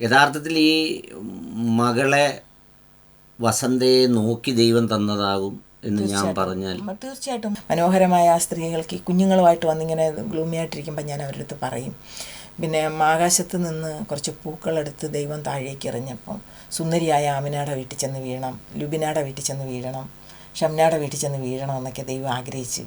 യഥാർത്ഥത്തിൽ ഈ മകളെ വസന്തയെ നോക്കി ദൈവം തന്നതാകും എന്ന് ഞാൻ പറഞ്ഞാൽ തീർച്ചയായിട്ടും മനോഹരമായ ആ സ്ത്രീകൾക്ക് ഈ കുഞ്ഞുങ്ങളുമായിട്ട് വന്നിങ്ങനെ ഗ്ലൂമി ആയിട്ടിരിക്കുമ്പോൾ ഞാൻ അവരുടെ അടുത്ത് പറയും. പിന്നെ ആകാശത്ത് നിന്ന് കുറച്ച് പൂക്കളെടുത്ത് ദൈവം താഴേക്ക് എറിഞ്ഞപ്പം സുന്ദരിയായ ആമിനയുടെ വീട്ടിൽ ചെന്ന് വീഴണം ലുബിനയുടെ വീട്ടിൽ ചെന്ന് വീഴണം ഷംനയുടെ വീട്ടിൽ ചെന്ന് വീഴണം എന്നൊക്കെ ദൈവം ആഗ്രഹിച്ച്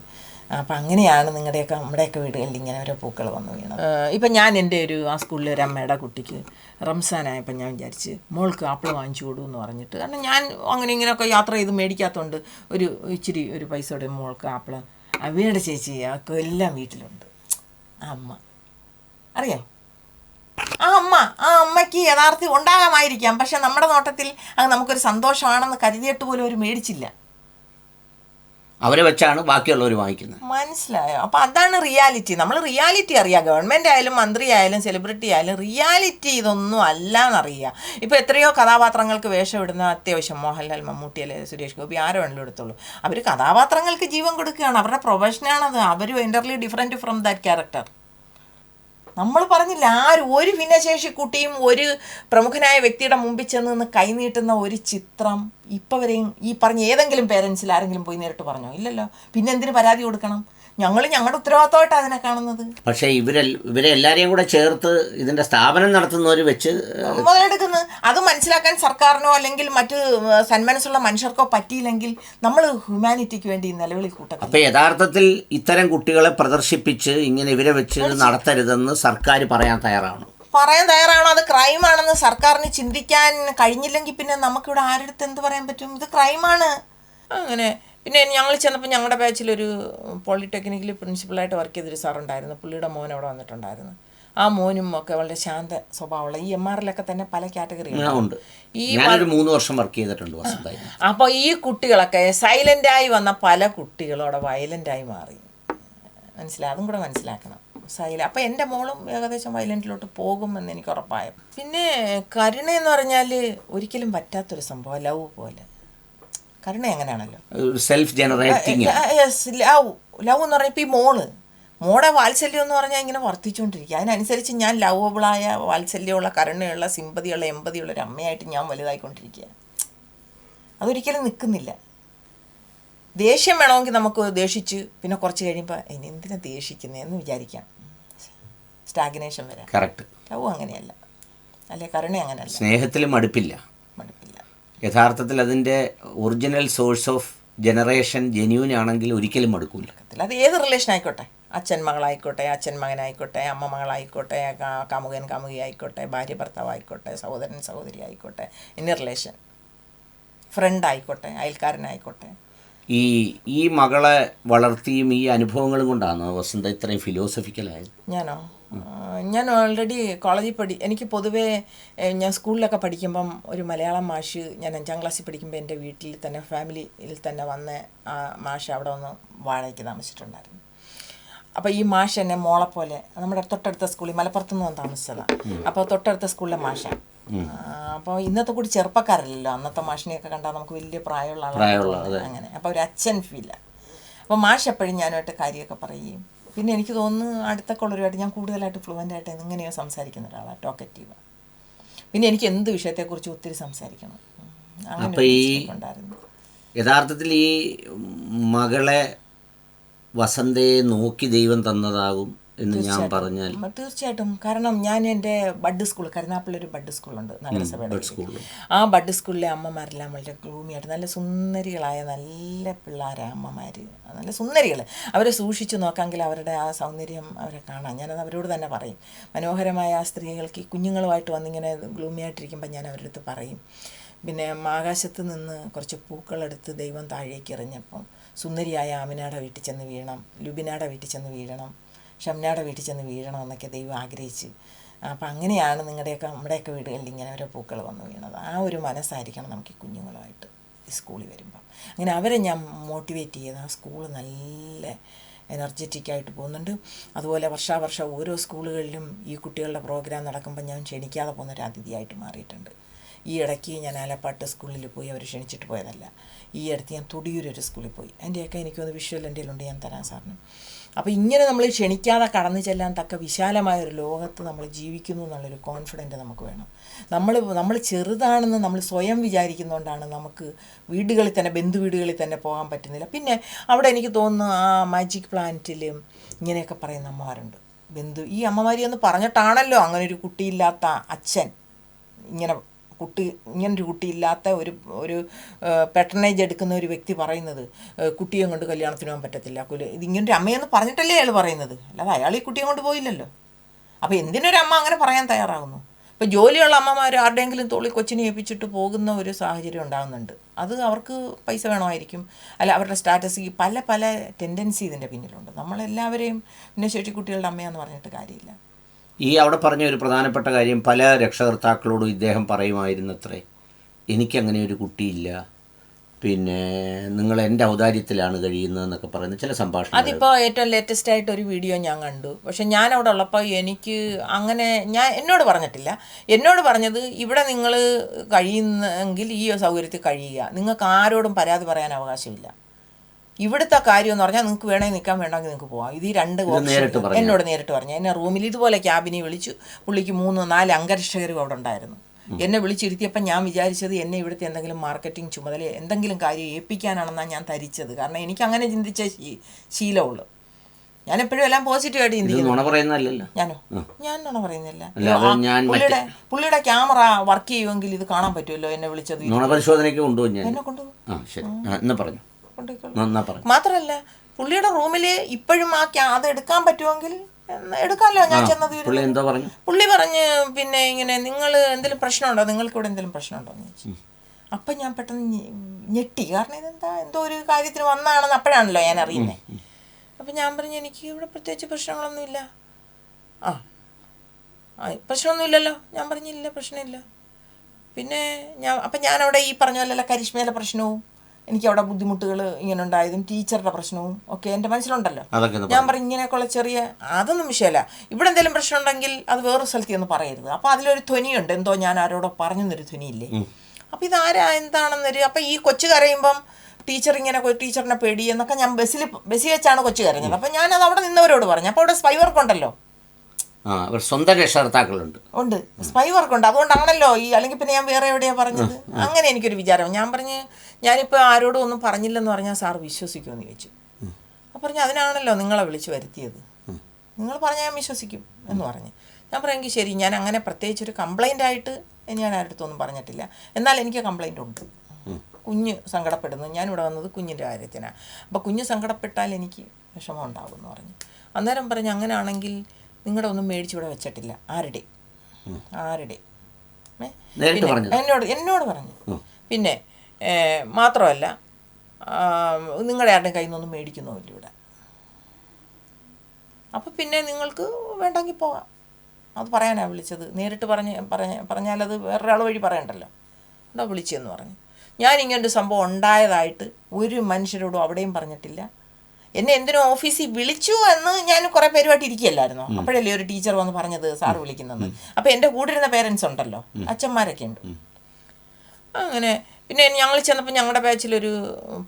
അപ്പം അങ്ങനെയാണ് നിങ്ങളുടെയൊക്കെ നമ്മുടെയൊക്കെ വീടുകളിൽ ഇങ്ങനെ ഓരോ പൂക്കൾ വന്നു വീണത്. ഇപ്പം ഞാൻ എന്റെ ഒരു ആ സ്കൂളിലെ ഒരു അമ്മയുടെ കുട്ടിക്ക് റംസാനായപ്പോൾ ഞാൻ വിചാരിച്ച് മോൾക്ക് ആപ്പിൾ വാങ്ങിച്ചു കൊടു എന്ന് പറഞ്ഞിട്ട്. കാരണം ഞാൻ അങ്ങനെ ഇങ്ങനെയൊക്കെ യാത്ര ചെയ്ത് മേടിക്കാത്തതുകൊണ്ട് ഒരു ഇച്ചിരി ഒരു പൈസയുടെ മോൾക്ക് ആപ്പിൾ അവയുടെ ചേച്ചി ഒക്കെ എല്ലാം വീട്ടിലുണ്ട്. അമ്മ. അറിയാം? ആ അമ്മ ആ അമ്മയ്ക്ക് യഥാർത്ഥം ഉണ്ടാകാമായിരിക്കാം. പക്ഷെ നമ്മുടെ നോട്ടത്തിൽ അത് നമുക്കൊരു സന്തോഷമാണെന്ന് കരുതിയിട്ട് പോലും ഒരു മേടിച്ചില്ല. അവരെ വെച്ചാണ് ബാക്കിയുള്ളവർ വാങ്ങിക്കുന്നത്. മനസ്സിലായോ? അപ്പൊ അതാണ് റിയാലിറ്റി. നമ്മൾ റിയാലിറ്റി അറിയാം. ഗവൺമെന്റ് ആയാലും മന്ത്രി ആയാലും സെലിബ്രിറ്റി ആയാലും റിയാലിറ്റി ഇതൊന്നും അല്ല എന്നറിയാം ഇപ്പൊ എത്രയോ കഥാപാത്രങ്ങൾക്ക് വേഷം ഇടുന്ന അത്യാവശ്യം മോഹൻലാൽ മമ്മൂട്ടി അല്ലെ സുരേഷ് ഗോപി ആരോ വേണമെങ്കിലും എടുത്തോളൂ അവർ കഥാപാത്രങ്ങൾക്ക് ജീവൻ കൊടുക്കുകയാണ്. അവരുടെ പ്രൊഫഷനാണത്. അവർ entirely different from that character നമ്മൾ പറഞ്ഞില്ല ആരും ഒരു ഭിന്നശേഷി കുട്ടിയും ഒരു പ്രമുഖനായ വ്യക്തിയുടെ മുമ്പിൽ ചെന്ന് നിന്ന് കൈനീട്ടുന്ന ഒരു ചിത്രം ഇപ്പം വരെയും ഈ പറഞ്ഞ ഏതെങ്കിലും പേരൻസിൽ ആരെങ്കിലും പോയി നേരിട്ട് പറഞ്ഞോ? ഇല്ലല്ലോ. പിന്നെ എന്തിന് പരാതി കൊടുക്കണം? ഞങ്ങൾ ഞങ്ങളുടെ ഉത്തരവാദിത്തമായിട്ടാണ് അതിനെ കാണുന്നത്. പക്ഷേ ഇവരെ ഇവരെ എല്ലാരെയും കൂടെ ചേർത്ത് ഇതിന്റെ സ്ഥാപനം നടത്തുന്നവർ വെച്ച് മുതലെടുക്കുന്നത് അത് മനസ്സിലാക്കാൻ സർക്കാരിനോ അല്ലെങ്കിൽ മറ്റ് സന്മനസ്സുള്ള മനുഷ്യർക്കോ പറ്റിയില്ലെങ്കിൽ നമ്മൾ ഹ്യൂമാനിറ്റിക്ക് വേണ്ടി നിലവിളി കൂട്ടുക അപ്പൊ യഥാർത്ഥത്തിൽ ഇത്തരം കുട്ടികളെ പ്രദർശിപ്പിച്ച് ഇങ്ങനെ ഇവരെ വെച്ച് നടത്തരുതെന്ന് സർക്കാർ പറയാൻ തയ്യാറാണ്. പറയാൻ തയ്യാറാണോ? അത് ക്രൈമാണെന്ന് സർക്കാരിന് ചിന്തിക്കാൻ കഴിഞ്ഞില്ലെങ്കിൽ പിന്നെ നമുക്കിവിടെ ആരുടെ അടുത്ത് എന്ത് പറയാൻ പറ്റും? ഇത് ക്രൈമാണ്. അങ്ങനെ പിന്നെ ഞങ്ങൾ ചെന്നപ്പോൾ ഞങ്ങളുടെ ബാച്ചിലൊരു പോളിടെക്നിക്കിൽ പ്രിൻസിപ്പളായിട്ട് വർക്ക് ചെയ്തൊരു സാറുണ്ടായിരുന്നു പുള്ളിയുടെ മോൻ അവിടെ വന്നിട്ടുണ്ടായിരുന്നു. ആ മോനും ഒക്കെ വളരെ ശാന്ത സ്വഭാവമുള്ള ഈ എം ആറിലൊക്കെ തന്നെ പല കാറ്റഗറി കാറ്റഗറികളുണ്ട് ഈ മൂന്ന് വർഷം വർക്ക് ചെയ്തിട്ടുണ്ട് അപ്പോൾ ഈ കുട്ടികളൊക്കെ സൈലന്റായി വന്ന പല കുട്ടികളും അവിടെ വയലന്റായി മാറി. മനസ്സിലായി അതും കൂടെ മനസ്സിലാക്കണം. സൈല അപ്പോൾ എന്റെ മോളും ഏകദേശം വയലന്റിലോട്ട് പോകുമെന്ന് എനിക്ക് ഉറപ്പായ. പിന്നെ കരുണ എന്ന് പറഞ്ഞാൽ ഒരിക്കലും പറ്റാത്തൊരു സംഭവം ലവ് പോലെ. കരുണ എങ്ങനെയാണല്ലോ? Self generating yes love love എന്ന് ഇപ്പോൾ ഈ മോൾ. മോടെ വാത്സല്യം എന്ന് പറഞ്ഞാൽ ഇങ്ങനെ വർദ്ധിച്ചുകൊണ്ടിരിക്കുക അതിനനുസരിച്ച് ഞാൻ ലവബിളായ വാത്സല്യമുള്ള കരുണയുള്ള സിമ്പതിയുള്ള എമ്പതിയുള്ള ഒരു അമ്മയായിട്ട് ഞാൻ വലുതായിക്കൊണ്ടിരിക്കുക അതൊരിക്കലും നിൽക്കുന്നില്ല ദേഷ്യം വേണമെങ്കിൽ നമുക്ക് ദേഷിച്ച് പിന്നെ കുറച്ച് കഴിയുമ്പോൾ ഇനി എന്തിനാ ദേഷിക്കുന്നതെന്ന് വിചാരിക്കാം. സ്റ്റാഗ്നേഷൻ വരാം കറക്റ്റ് ലവ് അങ്ങനെയല്ല. അല്ലെ കരുണ അങ്ങനെയല്ല. സ്നേഹത്തിലും അടുപ്പില്ല. മടുപ്പില്ല യഥാർത്ഥത്തിൽ അതിന്റെ original source of generation genuine ആണെങ്കിൽ ഒരിക്കലും മടുക്കൂല അത് ഏത് റിലേഷൻ ആയിക്കോട്ടെ? അച്ഛൻ മകളായിക്കോട്ടെ അച്ഛൻ മകനായിക്കോട്ടെ അമ്മ മകളായിക്കോട്ടെ കാമുകൻ കാമുകി ആയിക്കോട്ടെ ഭാര്യ ഭർത്താവ് ആയിക്കോട്ടെ സഹോദരൻ സഹോദരി ആയിക്കോട്ടെ ഇനി റിലേഷൻ ഫ്രണ്ട് ആയിക്കോട്ടെ അയൽക്കാരനായിക്കോട്ടെ. ഈ ഈ മകളെ വളർത്തിയും ഈ അനുഭവങ്ങളും കൊണ്ടാണ് വസന്ത ഇത്രയും ഫിലോസഫിക്കലായത് ഞാനോ? ഞാൻ ഓൾറെഡി കോളേജിൽ പഠി എനിക്ക് പൊതുവേ ഞാൻ സ്കൂളിലൊക്കെ പഠിക്കുമ്പം ഒരു മലയാളം മാഷ് ഞാൻ അഞ്ചാം ക്ലാസ്സിൽ പഠിക്കുമ്പോൾ എന്റെ വീട്ടിൽ തന്നെ ഫാമിലിയിൽ തന്നെ വന്ന് ആ മാഷ് അവിടെ ഒന്ന് വാടകയ്ക്ക് താമസിച്ചിട്ടുണ്ടായിരുന്നു. അപ്പോൾ ഈ മാഷ് എന്നെ മോളെ പോലെ നമ്മുടെ തൊട്ടടുത്ത സ്കൂളിൽ മലപ്പുറത്ത് നിന്ന് താമസിച്ചതാണ് അപ്പോൾ തൊട്ടടുത്ത സ്കൂളിലെ മാഷ. അപ്പോൾ ഇന്നത്തെ കൂടി ചെറുപ്പക്കാരല്ലല്ലോ. അന്നത്തെ മാഷിനെയൊക്കെ കണ്ടാൽ നമുക്ക് വലിയ പ്രായമുള്ള ആളാണ് അങ്ങനെ. അപ്പോൾ ഒരു അച്ഛൻ ഫീല അപ്പോൾ മാഷ് എപ്പോഴും ഞാനുമായിട്ട് കാര്യമൊക്കെ പറയുകയും പിന്നെ എനിക്ക് തോന്നുന്നു അടുത്ത കൊള്ളരുമായിട്ട് ഞാൻ കൂടുതലായിട്ട് ഫ്ലുവന്റ് ആയിട്ട് എങ്ങനെയോ സംസാരിക്കുന്ന ഒരാളാണ് ടോക്കറ്റീവ് പിന്നെ എനിക്ക് എന്ത് വിഷയത്തെക്കുറിച്ച് ഒത്തിരി സംസാരിക്കണം. അങ്ങനെ യഥാർത്ഥത്തിൽ ഈ മകളെ വസന്തയെ നോക്കി ദൈവം തന്നതാകും എന്ന് ഞാൻ പറഞ്ഞാൽ തീർച്ചയായിട്ടും കാരണം ഞാൻ എന്റെ ബഡ് സ്കൂൾ കരുനാപ്പിള ഒരു ബഡ് സ്കൂളുണ്ട് നഗരസഭയുടെ. ആ ബഡ് സ്കൂളിലെ അമ്മമാരെല്ലാം വളരെ ഗ്ലൂമിയായിട്ട് നല്ല സുന്ദരികളായ നല്ല പിള്ളേരെ അമ്മമാർ നല്ല സുന്ദരികൾ അവരെ സൂക്ഷിച്ചു നോക്കാമെങ്കിൽ അവരുടെ ആ സൗന്ദര്യം അവരെ കാണാം. ഞാനത് അവരോട് തന്നെ പറയും. മനോഹരമായ ആ സ്ത്രീകൾക്ക് ഈ കുഞ്ഞുങ്ങളുമായിട്ട് വന്നിങ്ങനെ ഗ്ലൂമിയായിട്ടിരിക്കുമ്പോൾ ഞാൻ അവരുടെ അടുത്ത് പറയും. പിന്നെ ആകാശത്ത് നിന്ന് കുറച്ച് പൂക്കളെടുത്ത് ദൈവം താഴേക്ക് എറിഞ്ഞപ്പം സുന്ദരിയായ ആമിനയുടെ വീട്ടിൽ ചെന്ന് വീഴണം ലുബിനയുടെ വീട്ടിൽ ചെന്ന് വീഴണം ഷംനയുടെ വീട്ടിൽ ചെന്ന് വീഴണം എന്നൊക്കെ ദൈവം ആഗ്രഹിച്ച്. അപ്പം അങ്ങനെയാണ് നിങ്ങളുടെയൊക്കെ നമ്മുടെയൊക്കെ വീടുകളിൽ ഇങ്ങനെ ഓരോ പൂക്കൾ വന്ന് വീണത്. ആ ഒരു മനസ്സായിരിക്കണം നമുക്ക് ഈ കുഞ്ഞുങ്ങളുമായിട്ട് ഈ സ്കൂളിൽ വരുമ്പം. അങ്ങനെ അവരെ ഞാൻ മോട്ടിവേറ്റ് ചെയ്ത് ആ സ്കൂൾ നല്ല എനർജറ്റിക് ആയിട്ട് പോകുന്നുണ്ട്. അതുപോലെ വർഷാവർഷം ഓരോ സ്കൂളുകളിലും ഈ കുട്ടികളുടെ പ്രോഗ്രാം നടക്കുമ്പോൾ ഞാൻ ക്ഷണിക്കാതെ പോകുന്ന ഒരു അതിഥിയായിട്ട് മാറിയിട്ടുണ്ട്. ഈ ഇടയ്ക്ക് ഞാൻ ആലപ്പാട്ട് സ്കൂളിൽ പോയി അവർ ക്ഷണിച്ചിട്ട് പോയതല്ല. ഈ അടുത്ത് ഞാൻ തുടിയൂർ ഒരു സ്കൂളിൽ പോയി. എന്റെയൊക്കെ എനിക്കൊന്ന് വിഷ്വൽ എന്റെ ഉണ്ട് ഞാൻ തരാൻ സാറിന്. അപ്പോൾ ഇങ്ങനെ നമ്മൾ ക്ഷണിക്കാതെ കടന്നു ചെല്ലാൻ തക്ക വിശാലമായ ഒരു ലോകത്ത് നമ്മൾ ജീവിക്കുന്നു എന്നുള്ളൊരു കോൺഫിഡന്റ് നമുക്ക് വേണം. നമ്മൾ നമ്മൾ ചെറുതാണെന്ന് നമ്മൾ സ്വയം വിചാരിക്കുന്നതുകൊണ്ടാണ് നമുക്ക് വീടുകളിൽ തന്നെ ബന്ധു വീടുകളിൽ തന്നെ പോകാൻ പറ്റുന്നില്ല. പിന്നെ അവിടെ എനിക്ക് തോന്നുന്നു ആ മാജിക് പ്ലാന്റിലും ഇങ്ങനെയൊക്കെ പറയുന്ന അമ്മമാരുണ്ട്. ബന്ധു ഈ അമ്മമാരി ഒന്ന് പറഞ്ഞിട്ടാണല്ലോ അങ്ങനെ ഒരു കുട്ടിയില്ലാത്ത അച്ഛൻ ഇങ്ങനെ കുട്ടി ഡ്യൂട്ടി ഇല്ലാത്ത ഒരു ഒരു പെട്ടനേജ് എടുക്കുന്ന ഒരു വ്യക്തി പറയുന്നത് കുട്ടിയെ കൊണ്ട് കല്യാണത്തിന് പോകാൻ പറ്റത്തില്ല. കുല ഇത് ഇങ്ങനൊരു അമ്മയെന്ന് പറഞ്ഞിട്ടല്ലേ അയാൾ പറയുന്നത്. അല്ലാതെ അയാൾ ഈ കുട്ടിയെ കൊണ്ട് പോയില്ലല്ലോ. അപ്പോൾ എന്തിനൊരു അമ്മ അങ്ങനെ പറയാൻ തയ്യാറാകുന്നു ഇപ്പോൾ ജോലിയുള്ള അമ്മമാർ ആരുടെയെങ്കിലും തോളി കൊച്ചിനെ ഏൽപ്പിച്ചിട്ട് പോകുന്ന ഒരു സാഹചര്യം ഉണ്ടാകുന്നുണ്ട് അത് അവർക്ക് പൈസ വേണമായിരിക്കും. അല്ല അവരുടെ സ്റ്റാറ്റസ് പല പല ടെൻഡൻസി ഇതിന്റെ പിന്നിലുണ്ട്. നമ്മളെല്ലാവരെയും ഭിന്നശേഷി കുട്ടികളുടെ അമ്മയാന്ന് പറഞ്ഞിട്ട് കാര്യമില്ല. ഈ അവിടെ പറഞ്ഞ ഒരു പ്രധാനപ്പെട്ട കാര്യം പല രക്ഷകർത്താക്കളോടും ഇദ്ദേഹം പറയുമായിരുന്നത്രേ എനിക്കങ്ങനെ ഒരു കുട്ടിയില്ല. പിന്നെ നിങ്ങൾ എന്റെ ഔദാര്യത്തിലാണ് കഴിയുന്നതെന്നൊക്കെ പറയുന്ന ചില സംഭാഷണം അതിപ്പോൾ ഏറ്റവും ലേറ്റസ്റ്റ് ആയിട്ട് ഒരു വീഡിയോ ഞാൻ കണ്ടു. പക്ഷെ ഞാൻ അവിടെ ഉള്ളപ്പോൾ എനിക്ക് അങ്ങനെ ഞാൻ എന്നോട് പറഞ്ഞിട്ടില്ല. എന്നോട് പറഞ്ഞത് ഇവിടെ നിങ്ങൾ കഴിയുന്നെങ്കിൽ ഈ സൗകര്യത്തിൽ കഴിയുക. നിങ്ങൾക്ക് ആരോടും പരാതി പറയാൻ അവകാശമില്ല. ഇവിടുത്തെ കാര്യം എന്ന് പറഞ്ഞാൽ നിങ്ങൾക്ക് വേണമെങ്കിൽ നിൽക്കാൻ വേണമെങ്കിൽ നിങ്ങൾക്ക് പോവാം. ഇത് ഈ രണ്ട് ഓപ്ഷൻ എന്നോട് നേരിട്ട് പറഞ്ഞു. എന്നെ റൂമിൽ ഇതുപോലെ ക്യാബിനെ വിളിച്ചു. പുള്ളിക്ക് മൂന്ന് നാല് അംഗരക്ഷകരും അവിടെ ഉണ്ടായിരുന്നു. എന്നെ വിളിച്ചിരുത്തിയപ്പോൾ ഞാൻ വിചാരിച്ചത് എന്നെ ഇവിടുത്തെ എന്തെങ്കിലും മാർക്കറ്റിംഗ് ചുമതല എന്തെങ്കിലും കാര്യം ഏൽപ്പിക്കാനാണെന്നാണ് ഞാൻ ധരിച്ചത്. കാരണം എനിക്ക് അങ്ങനെ ചിന്തിച്ച ശീലമുള്ളൂ. ഞാൻ എപ്പോഴും എല്ലാം പോസിറ്റീവായിട്ട് ചിന്തിക്കുന്നു. ഞാനോ? ഞാൻ നുണ പറയുന്നില്ല. പുള്ളിയുടെ പുള്ളിയുടെ ക്യാമറ വർക്ക് ചെയ്യുമെങ്കിൽ ഇത് കാണാൻ പറ്റുമല്ലോ എന്നെ വിളിച്ചത് എന്നെ കൊണ്ടുപോകും കൊണ്ടുപോയിക്കോളൂ മാത്രല്ല പുള്ളിയുടെ റൂമിൽ ഇപ്പോഴും ആ ക്യാത് എടുക്കാൻ പറ്റുമെങ്കിൽ എടുക്കാമല്ലോ ഞാൻ ചെന്നത് പുള്ളി എന്താ പറഞ്ഞു? പുള്ളി പറഞ്ഞ് പിന്നെ ഇങ്ങനെ നിങ്ങൾ എന്തെങ്കിലും പ്രശ്നമുണ്ടോ? നിങ്ങൾക്ക് ഇവിടെ എന്തെങ്കിലും പ്രശ്നമുണ്ടോ? എന്ന് ചോദിച്ചു. അപ്പം ഞാൻ പെട്ടെന്ന് ഞെട്ടി. കാരണം ഇതെന്താ എന്തോ ഒരു കാര്യത്തിന് വന്നാണെന്ന് അപ്പോഴാണല്ലോ ഞാൻ അറിയുന്നത് അപ്പം ഞാൻ പറഞ്ഞു എനിക്ക് ഇവിടെ പ്രത്യേകിച്ച് പ്രശ്നങ്ങളൊന്നുമില്ല. ആ ആ പ്രശ്നമൊന്നുമില്ലല്ലോ? ഞാൻ പറഞ്ഞില്ല പ്രശ്നമില്ല. പിന്നെ ഞാൻ അപ്പം ഞാനവിടെ ഈ പറഞ്ഞ പോലെയുള്ള കരിഷ്മയിലെ പ്രശ്നവും എനിക്ക് അവിടെ ബുദ്ധിമുട്ടുകൾ ഇങ്ങനെ ഉണ്ടായതും ടീച്ചറുടെ പ്രശ്നവും ഒക്കെ എന്റെ മനസ്സിലുണ്ടല്ലോ. ഞാൻ പറഞ്ഞു ഇങ്ങനെയൊക്കെയുള്ള ചെറിയ അതൊന്നും വിഷയമല്ല. ഇവിടെ എന്തെങ്കിലും പ്രശ്നം ഉണ്ടെങ്കിൽ അത് വേറെ സ്ഥലത്ത് ഒന്ന് പറയരുത്. അപ്പോൾ അതിലൊരു ധ്വനിയുണ്ട്. എന്തോ ഞാൻ ആരോടോ പറഞ്ഞെന്നൊരു ധ്വനിയില്ലേ? അപ്പോൾ ഇതാരാ? എന്താണെന്നൊരു അപ്പോൾ ഈ കൊച്ചു കരയുമ്പം ടീച്ചർ ഇങ്ങനെ ടീച്ചറിനെ പേടി എന്നൊക്കെ ഞാൻ ബസ്സിൽ ബസ്സിൽ വെച്ചാണ് കൊച്ചു കരഞ്ഞത്. അപ്പോൾ ഞാനത് അവിടെ നിന്നവരോട് പറഞ്ഞു. അപ്പോൾ അവിടെ സ്പൈ വർക്ക് ഉണ്ടല്ലോ. ആ സ്വന്തം രക്ഷകർത്താക്കളുണ്ട്. ഉണ്ട്. സ്പൈ വർക്ക് ഉണ്ട്. അതുകൊണ്ടാണല്ലോ ഈ അല്ലെങ്കിൽ പിന്നെ ഞാൻ വേറെ എവിടെയാ പറഞ്ഞത്? അങ്ങനെ എനിക്കൊരു വിചാരം. ഞാൻ പറഞ്ഞ് ഞാനിപ്പോൾ ആരോടും ഒന്നും പറഞ്ഞില്ലെന്ന് പറഞ്ഞാൽ സാർ വിശ്വസിക്കുമെന്ന് ചോദിച്ചു. അപ്പൊ പറഞ്ഞു അതിനാണല്ലോ നിങ്ങളെ വിളിച്ച് വരുത്തിയത്. നിങ്ങൾ പറഞ്ഞാൽ ഞാൻ വിശ്വസിക്കും എന്ന് പറഞ്ഞ്. ഞാൻ പറയാമെങ്കിൽ ശരി ഞാൻ അങ്ങനെ പ്രത്യേകിച്ച് ഒരു കംപ്ലൈന്റ് ആയിട്ട് ഞാൻ ആരുടെ അടുത്തൊന്നും പറഞ്ഞിട്ടില്ല. എന്നാൽ എനിക്ക് കംപ്ലൈന്റ് ഉണ്ട്. കുഞ്ഞ് സങ്കടപ്പെടുന്നു. ഞാനിവിടെ വന്നത് കുഞ്ഞിന്റെ കാര്യത്തിനാണ് അപ്പോൾ കുഞ്ഞ് സങ്കടപ്പെട്ടാൽ എനിക്ക് വിഷമം ഉണ്ടാകും എന്ന് പറഞ്ഞു. അന്നേരം പറഞ്ഞു അങ്ങനെയാണെങ്കിൽ നിങ്ങളുടെ ഒന്നും മേടിച്ചു ഇവിടെ വെച്ചിട്ടില്ല. ആരുടെ? ആരുടെ? എന്നോട് എന്നോട് പറഞ്ഞു പിന്നെ മാത്രമല്ല നിങ്ങളുടെ ആരുടെയും കയ്യിൽ നിന്നൊന്നും മേടിക്കുന്നുമില്ല ഇവിടെ. അപ്പോൾ പിന്നെ നിങ്ങൾക്ക് വേണ്ടെങ്കിൽ പോകാം. അത് പറയാനാണ് വിളിച്ചത്. നേരിട്ട് പറഞ്ഞ് പറഞ്ഞ പറഞ്ഞാലത് വേറൊരാൾ വഴി പറയണ്ടല്ലോ. എന്താ വിളിച്ചെന്ന് പറഞ്ഞു. ഞാൻ ഇങ്ങനൊരു സംഭവം ഉണ്ടായതായിട്ട് ഒരു മനുഷ്യരോടും അവിടെയും പറഞ്ഞിട്ടില്ല. എന്നെ എന്തിനോ ഓഫീസിൽ വിളിച്ചു എന്ന് ഞാൻ കുറെ പേരുമായിട്ട് ഇരിക്കുകയല്ലായിരുന്നു? അപ്പോഴല്ലേ ഒരു ടീച്ചർ വന്ന് പറഞ്ഞത് സാർ വിളിക്കുന്നെന്ന് അപ്പോൾ എന്റെ കൂടെ ഇരുന്ന പേരൻസ് ഉണ്ടല്ലോ അച്ഛന്മാരൊക്കെ ഉണ്ട്. അങ്ങനെ പിന്നെ ഞങ്ങൾ ചെന്നപ്പോൾ ഞങ്ങളുടെ ബാച്ചിലൊരു